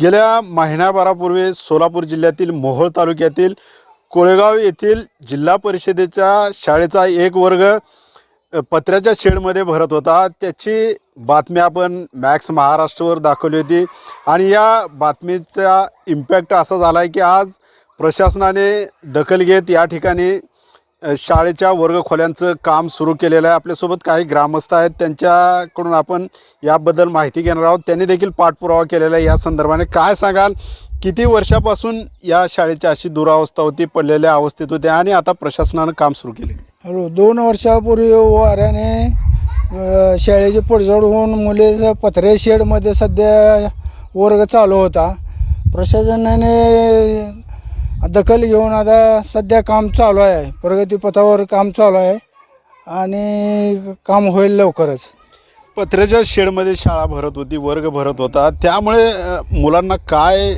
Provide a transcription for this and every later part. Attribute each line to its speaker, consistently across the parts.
Speaker 1: गेल्या महिन्याभरापूर्वी सोलापूर जिल्ह्यातील मोहोळ तालुक्यातील कोळेगाव येथील जिल्हा परिषदेच्या शाळेचा एक वर्ग पत्र्याच्या शेडमध्ये भरत होता. त्याची बातमी आपण मॅक्स महाराष्ट्रवर दाखवली होती. आणि या बातमीचा इम्पॅक्ट असा झाला आहे की आज प्रशासनाने दखल घेत या ठिकाणी शाळेच्या वर्गखोल्यांचं काम सुरू केलेलं आहे. आपल्यासोबत काही ग्रामस्थ आहेत. त्यांच्याकडून आपण याबद्दल माहिती घेणार आहोत. त्यांनी देखील पाठपुरावा केलेला आहे. या संदर्भाने काय सांगाल? किती वर्षापासून या शाळेची अशी दुरावस्था होती पडलेल्या अवस्थेत होत्या आणि आता प्रशासनानं काम सुरू केले?
Speaker 2: हॅलो दोन वर्षापूर्वी वाऱ्याने शाळेची पडझड होऊन मुले पत्रे शेडमध्ये सध्या वर्ग चालू होता. प्रशासनाने दखल घेऊन आता सध्या काम चालू आहे. प्रगतीपथावर काम चालू आहे. आणि काम होईल लवकरच.
Speaker 1: पत्र्याच्या शेडमध्ये शाळा भरत होती वर्ग भरत होता. त्यामुळे अ, मुलांना काय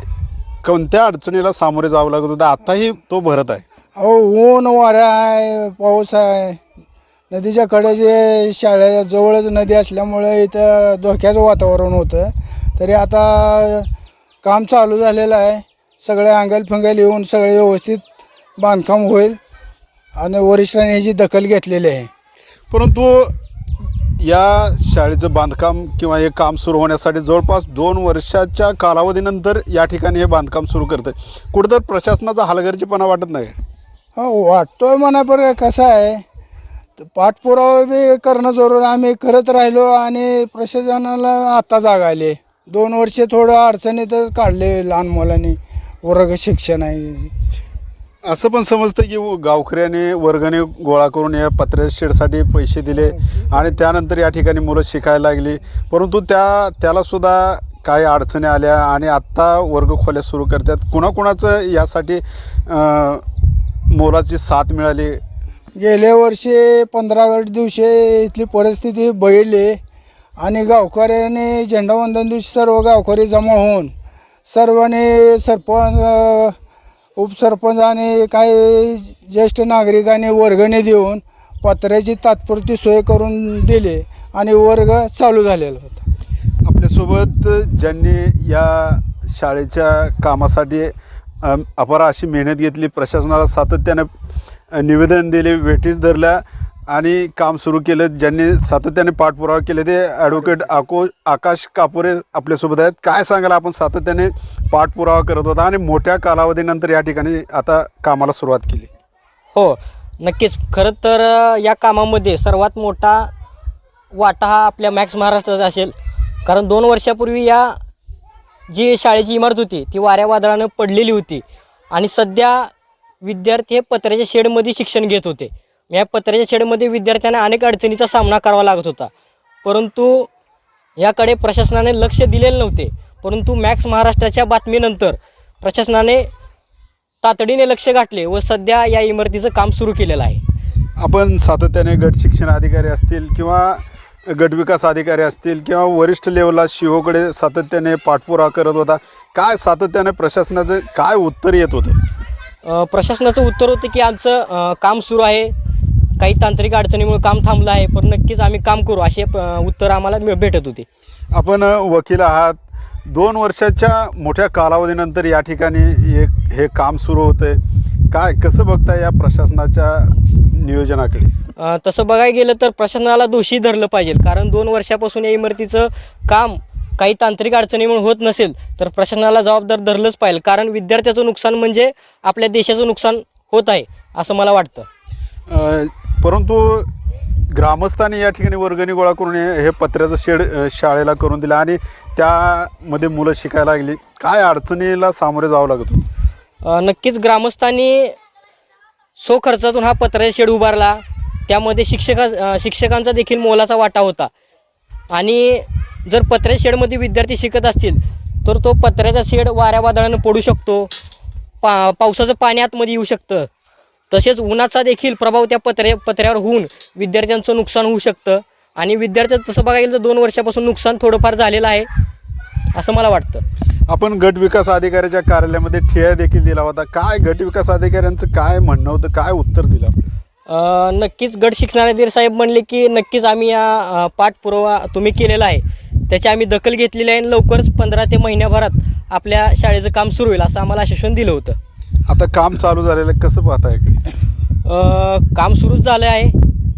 Speaker 1: कोणत्या अडचणीला सामोरे जावं लागत होतं आताही तो भरत आहे?
Speaker 2: अहो ऊन वारा आहे पाऊस आहे. नदीच्या कडेचे शाळेच्या जवळच नदी असल्यामुळे इथं धोक्याचं वातावरण होतं. तरी आता काम चालू झालेलं आहे. सगळे अंगल फिंगल येऊन सगळे व्यवस्थित बांधकाम होईल आणि वरिष्ठांनी ह्याची दखल घेतलेली आहे.
Speaker 1: परंतु या शाळेचं बांधकाम किंवा हे काम सुरू होण्यासाठी जवळपास दोन वर्षाच्या कालावधीनंतर या ठिकाणी हे बांधकाम सुरू करतं कुठंतर प्रशासनाचा हलगर्जीपणा वाटत नाही?
Speaker 2: हो वाटतोय म्हणा बरं कसं आहे? तर पाठपुरावा बी करणं जरूर आहे. आम्ही करत राहिलो आणि प्रशासनाला आता जाग आली दोन वर्षे थोडं अडचणीतच काढले लहान मुलांनी. वर्ग शिक्षण आहे.
Speaker 1: असं पण समजतं की गावकऱ्याने वर्गणी गोळा करून या पत्र्या शेडसाठी पैसे दिले आणि त्यानंतर या ठिकाणी मुलं शिकायला लागली. परंतु त्या त्यालासुद्धा काही अडचणी आल्या आणि आत्ता वर्ग खोल्या सुरू करतात. कुणाकुणाचं यासाठी मोलाची साथ मिळाली?
Speaker 2: गेल्या वर्षी पंधरा ऑगस्ट दिवशी इथली परिस्थिती बघितली आणि गावकऱ्याने झेंडावंदन दिवशी सर्व गावकरी जमा होऊन सर्वांनी सरपंच उपसरपंचाने उपसरपंच आणि काही ज्येष्ठ नागरिकांनी वर्गणी देऊन पत्र्याची तात्पुरती सोय करून दिली आणि वर्ग चालू झालेला होता.
Speaker 1: आपल्यासोबत ज्यांनी या शाळेच्या कामासाठी अपार अशी मेहनत घेतली प्रशासनाला सातत्यानं निवेदन दिले वेटीस धरल्या आणि काम सुरू केलं. ज्यांनी सातत्याने पाठपुरावा केले ते ॲडव्होकेट आको आकाश कापुरे आपल्यासोबत आहेत. काय सांगायला आपण सातत्याने पाठपुरावा करत होता आणि मोठ्या कालावधीनंतर या ठिकाणी आता कामाला सुरुवात केली.
Speaker 3: हो नक्कीच. खरं तर या कामामध्ये सर्वात मोठा वाटा हा आपल्या मॅक्स महाराष्ट्राचा असेल. कारण दोन वर्षापूर्वी या जी शाळेची इमारत होती ती वाऱ्या वादळानं पडलेली होती आणि सध्या विद्यार्थी हे पत्र्याच्या शेडमध्ये शिक्षण घेत होते. या पत्र्याच्या शेडमध्ये विद्यार्थ्यांना अनेक अडचणीचा सामना करावा लागत होता. परंतु याकडे प्रशासनाने लक्ष दिलेले नव्हते. परंतु मॅक्स महाराष्ट्राच्या बातमीनंतर प्रशासनाने तातडीने लक्ष घातले व सध्या या इमारतीचं काम सुरू केलेलं आहे.
Speaker 1: आपण सातत्याने गट शिक्षण अधिकारी असतील किंवा गट विकास अधिकारी असतील किंवा वरिष्ठ लेवलला शिवकडे सातत्याने पाठपुरावा करत होता काय सातत्याने प्रशासनाचं काय उत्तर येत होतं?
Speaker 3: प्रशासनाचं उत्तर होतं की आमचं काम सुरू आहे. काही तांत्रिक अडचणीमुळे काम थांबलं आहे पण नक्कीच आम्ही काम करू असे उत्तर आम्हाला भेटत होते.
Speaker 1: आपण वकील आहात. दोन वर्षाच्या मोठ्या कालावधीनंतर या ठिकाणी एक हे काम सुरू होतं काय कसं बघता या प्रशासनाच्या नियोजनाकडे?
Speaker 3: तसं बघायला गेलं तर प्रशासनाला दोषी धरलं पाहिजे. कारण दोन वर्षापासून या इमारतीचं काम काही तांत्रिक अडचणीमुळे होत नसेल तर प्रशासनाला जबाबदार धरलंच पाहिजे. कारण विद्यार्थ्याचं नुकसान म्हणजे आपल्या देशाचं नुकसान होत आहे असं मला वाटतं.
Speaker 1: परंतु ग्रामस्थांनी या ठिकाणी वर्गणी गोळा करून हे हे पत्र्याचं शेड शाळेला करून दिलं आणि त्यामध्ये मुलं शिकायला लागली. काय अडचणीला सामोरे जावं लागत होतं?
Speaker 3: नक्कीच ग्रामस्थांनी सो खर्चातून हा पत्र्याचा शेड उभारला. त्यामध्ये शिक्षका शिक्षकांचा देखील मोलाचा वाटा होता. आणि जर पत्र्याच्या शेडमध्ये विद्यार्थी शिकत असतील तर तो पत्र्याचा शेड वाऱ्या वादळानं पडू शकतो. पा पावसाचं पाणी आतमध्ये येऊ शकतं. तसेच उन्हाचा देखील प्रभाव त्या पत्र्या पत्र्यावर होऊन विद्यार्थ्यांचं नुकसान होऊ शकतं. आणि विद्यार्थ्याचं तसं बघायला गेलं तर दोन वर्षापासून नुकसान थोडंफार झालेलं आहे असं मला वाटतं.
Speaker 1: आपण गट विकास अधिकाऱ्याच्या कार्यालयामध्ये ठिया देखील दिला होता. काय गट विकास अधिकाऱ्यांचं काय म्हणणं होतं? काय उत्तर दिलं
Speaker 3: अ, नक्कीच गट शिक्षणाधिकारी साहेब म्हणले की नक्कीच आम्ही या अ, पाठपुरावा तुम्ही केलेला आहे. त्याची आम्ही दखल घेतलेली आहे आणि लवकरच पंधरा ते महिन्याभरात आपल्या शाळेचं काम सुरू होईल असं आम्हाला आश्वासन दिलं होतं.
Speaker 1: आता काम चालू झालेलं आहे, कसं पाहता इकडे?
Speaker 3: अ, काम सुरूच झालं आहे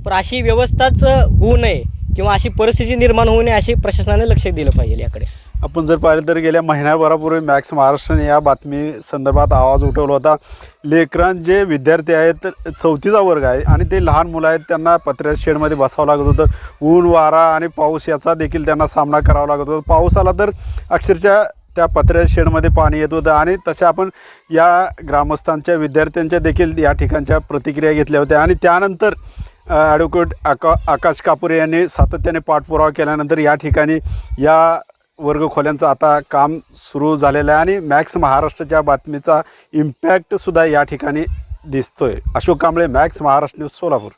Speaker 3: पण अशी व्यवस्थाच होऊ नये किंवा अशी परिस्थिती निर्माण होऊ नये अशी प्रशासनाने लक्ष दिलं पाहिजे याकडे.
Speaker 1: आपण जर पाहिलं तर गेल्या महिन्याभरापूर्वी मॅक्स महाराष्ट्राने या बातमी संदर्भात आवाज उठवला होता. लेकरां जे विद्यार्थी आहेत चौथीचा वर्ग आहे आणि ते लहान मुलं आहेत त्यांना पत्र्या शेडमध्ये बसावं लागत होतं. ऊन वारा आणि पाऊस याचा देखील त्यांना सामना करावा लागत होता. पाऊस आला तर अक्षरशः त्या पत्र्या शेडमध्ये पाणी येत होतं आणि तशा आपण या ग्रामस्थांच्या विद्यार्थ्यांच्या देखील या ठिकाणच्या प्रतिक्रिया घेतल्या होत्या. आणि त्यानंतर ॲडव्होकेट आका आकाश कापुरे यांनी सातत्याने पाठपुरावा केल्यानंतर या ठिकाणी या वर्गखोल्यांचं आता काम सुरू झालेलं आहे आणि मॅक्स महाराष्ट्राच्या बातमीचा इम्पॅक्टसुद्धा या ठिकाणी दिसतोय. Ashok Kamble Max Maharashtra news Solapur.